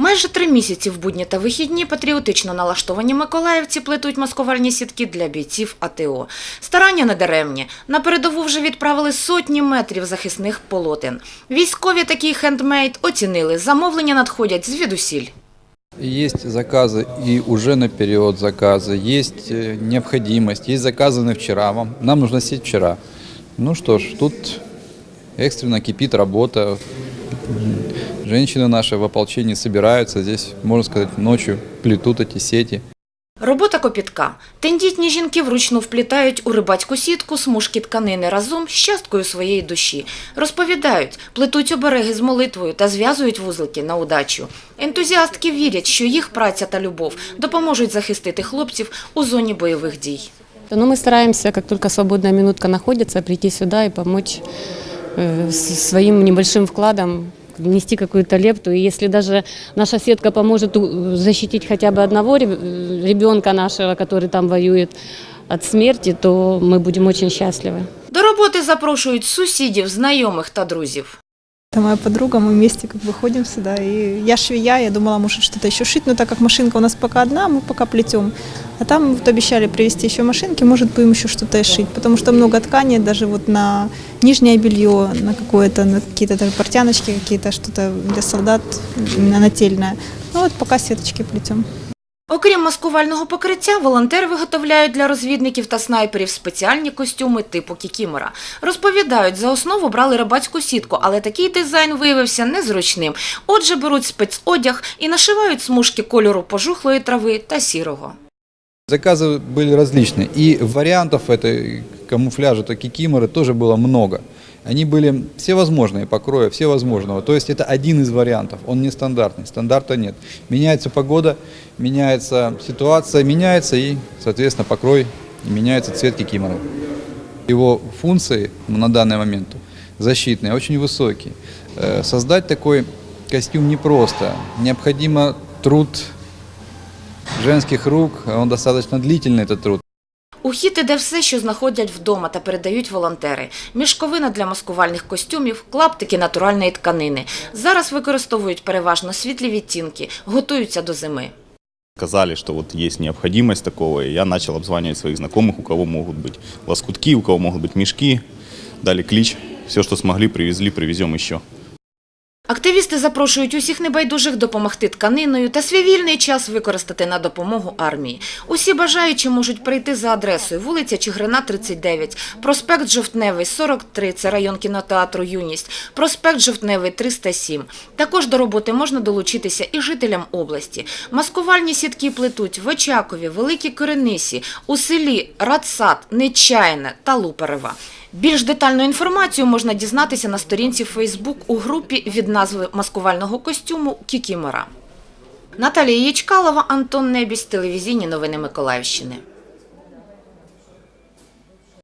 Майже три місяці в будні та вихідні патріотично налаштовані миколаївці плетуть маскувальні сітки для бійців АТО. Старання недаремні. На передову вже відправили сотні метрів захисних полотен. Військові такий хендмейд оцінили. Замовлення надходять звідусіль. Есть заказы и уже наперед заказы, есть э, необходимость, есть заказаны вчера. Вам, нам нужно сеть вчера. Ну что ж, тут экстренно кипит работа. М, Женщины наши в ополчении собираются здесь, можно сказать, ночью плетут эти сети. Робота копітка. Тендітні жінки вручну вплітають у рибацьку сітку смужки тканини разом з часткою своєї душі. Розповідають, плетуть обереги з молитвою та зв'язують вузлики на удачу. Ентузіастки вірять, що їх праця та любов допоможуть захистити хлопців у зоні бойових дій. Но мы стараемся, как только свободная минутка находится, прийти сюда и помочь э, с- своим небольшим вкладом внести какую-то лепту. И если даже наша сетка поможет у- защитить хотя бы одного реб- э, ребенка нашего, который там воюет, от смерти, то мы будем очень счастливы. До роботи запрошують сусідів, знайомих та друзів. Это моя подруга, мы вместе как бы ходим сюда. И я швея, я думала, может что-то еще шить, но так как машинка у нас пока одна, мы пока плетем. А там вот обещали привезти еще машинки, может будем еще что-то и шить, потому что много ткани, даже вот на нижнее белье, на какое-то, на какие-то даже портяночки какие-то, что-то для солдат, именно нательное. Ну вот пока сеточки плетем. Окрім маскувального покриття, волонтери виготовляють для розвідників та снайперів спеціальні костюми типу кікімора. Розповідають, за основу брали рибацьку сітку, але такий дизайн виявився незручним. Отже, беруть спецодяг і нашивають смужки кольору пожухлої трави та сірого. Заказы были различные. И вариантов этой камуфляжа, то кикиморы тоже было много. Они были всевозможные покроя, всевозможного. То есть это один из вариантов, он не стандартный, стандарта нет. Меняется погода, меняется ситуация, меняется и, соответственно, покрой, и меняется цвет кикимора. Его функции на данный момент защитные, очень высокие. Э, Создать такой костюм непросто. Необходимо труд женских рук, он достаточно длительный этот труд. У хід іде все, що знаходять вдома та передають волонтери. Мішковина для маскувальних костюмів, клаптики натуральної тканини. Зараз використовують переважно світлі відтінки, готуються до зими. Сказали, что вот есть необходимость такого, и я начал обзванивать своих знакомых, у кого могут быть лоскутки, у кого могут быть мешки. Дали клич, все, что смогли, привезли, привезем еще. Активісти запрошують усіх небайдужих допомогти тканиною та свій вільний час використати на допомогу армії. Усі бажаючі можуть прийти за адресою вулиця Чигрина, 39, проспект Жовтневий, 43, це район кінотеатру «Юність», проспект Жовтневий, 307. Також до роботи можна долучитися і жителям області. Маскувальні сітки плетуть в Очакові, Великій Коренисі, у селі Радсад, Нечайне та Луперева. Більш детальну інформацію можна дізнатися на сторінці Фейсбук у групі від назви маскувального костюму Кікімора. Наталія Ячкалова, Антон Небісь, телевізійні новини Миколаївщини.